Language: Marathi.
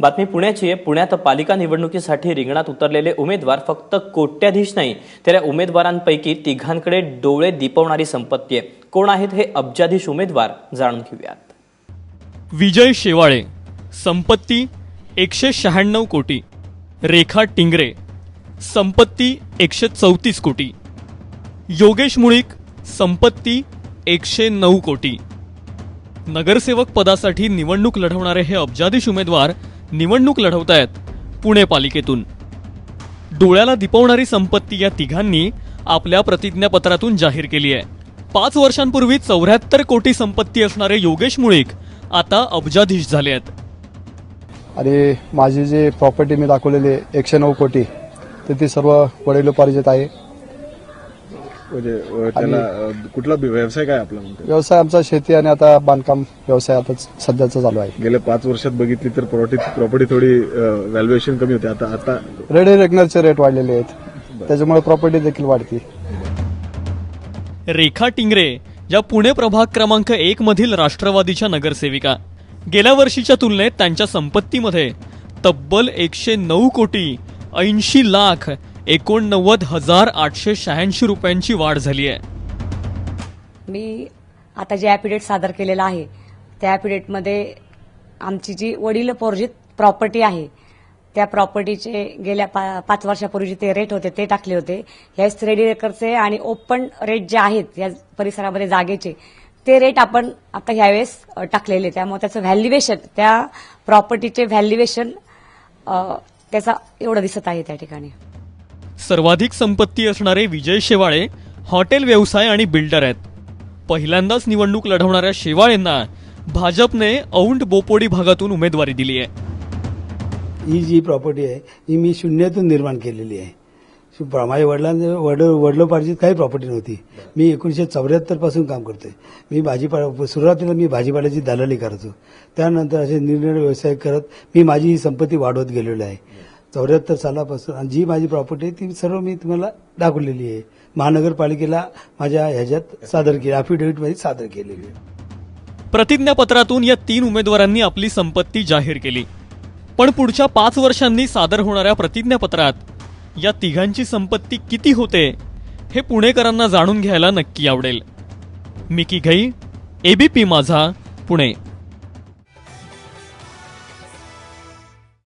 बातमी पुण्याची आहे. पुण्यात पालिका निवडणुकीसाठी रिंगणात उतरलेले उमेदवार फक्त कोट्याधीश नाही तर या उमेदवारांपैकी तिघांकडे डोळे दिपवणारी संपत्ती आहे. कोण आहेत हे अब्जाधीश उमेदवार जाणून घेऊयात. विजय शेवाळे संपत्ती एकशे शहाण्णव कोटी. रेखा टिंगरे संपत्ती एकशे चौतीस कोटी. योगेश मुळीक संपत्ती एकशे नऊ कोटी. नगरसेवक पदासाठी निवडणूक लढवणारे हे अब्जाधीश उमेदवार निवडणूक लढवतायत पुणे पालिकेतून. डोळ्याला दिपवणारी संपत्ती या तिघांनी आपल्या प्रतिज्ञापत्रातून जाहीर केली आहे. पाच वर्षांपूर्वी चौऱ्याहत्तर कोटी संपत्ती असणारे योगेश मुळीक आता अब्जाधीश झाले आहेत. आणि माझी जे प्रॉपर्टी मी दाखवलेली आहे एकशे नऊ कोटी तर ती सर्व वडिलोपार्जित आहे. म्हणजे त्याला कुठला व्यवसाय काय आपला व्यवसाय आमचा शेती आणि आता बांधकाम व्यवसाय आता सध्याचा चालू आहे. गेल्या पाच वर्षात बघितली तर प्रॉपर्टी प्रॉपर्टी थोडी व्हॅल्युएशन कमी होती. आता आता रेडी रेग्नरचे रेट वाढलेले आहेत. त्याच्यामुळे प्रॉपर्टी देखील वाढते. रेखा टिंगरे या पुणे प्रभाग क्रमांक एक मधील राष्ट्रवादीच्या नगरसेविका. गेल्या वर्षीच्या तुलनेत त्यांच्या संपत्तीमध्ये तब्बल एकशे नऊ कोटी ऐंशी लाख एकोणनव्वद हजार आठशे शहाऐंशी रुपयांची वाढ झाली आहे. मी आता जे ॲपिडेट सादर केलेलं आहे त्या ॲपिडेटमध्ये आमची जी वडील पोर्जित प्रॉपर्टी आहे त्या प्रॉपर्टीचे गेल्या पा पाच वर्षापूर्वी ते रेट होते ते टाकले होते. ह्यावेळेस रेडी रेकरचे आणि ओपन रेट जे आहेत या परिसरामध्ये जागेचे ते रेट आपण आता ह्यावेळेस टाकलेले. त्यामुळे त्याचं व्हॅल्युएशन त्या प्रॉपर्टीचे व्हॅल्युएशन त्याचा एवढं दिसत आहे त्या ठिकाणी. सर्वाधिक संपत्ती असणारे विजय शेवाळे हॉटेल व्यवसाय आणि बिल्डर आहेत. पहिल्यांदाच निवडणूक लढवणाऱ्या शेवाळेंना भाजपने औंड बोपोडी भागातून उमेदवारी दिली आहे. ही जी प्रॉपर्टी आहे ही मी शून्यातून निर्माण केलेली आहे. माझ्या वडिलांचे वड वडिलोपार्जित काही प्रॉपर्टी नव्हती. मी एकोणीसशे चौऱ्याहत्तरपासून काम करतोय. मी भाजीपाला सुरुवातीला मी भाजीपाल्याची दलाली करायचो त्यानंतर असे निरनिराळे व्यवसाय करत मी माझी ही संपत्ती वाढवत गेलेलो आहे. चौऱ्याहत्तर सालापासून आणि जी माझी प्रॉपर्टी आहे ती सर्व मी तुम्हाला दाखवलेली आहे. महानगरपालिकेला माझ्या ह्याच्यात सादर केली अफिडेव्हिटमध्ये सादर केलेली आहे. प्रतिज्ञापत्रातून या तीन उमेदवारांनी आपली संपत्ती जाहीर केली. पण पुढच्या पाच वर्षांनी सादर होणाऱ्या प्रतिज्ञापत्रात या तिघांची संपत्ती किती होते हे पुणेकरांना जाणून घ्यायला नक्की आवडेल. मिकी घई एबीपी माझा पुणे.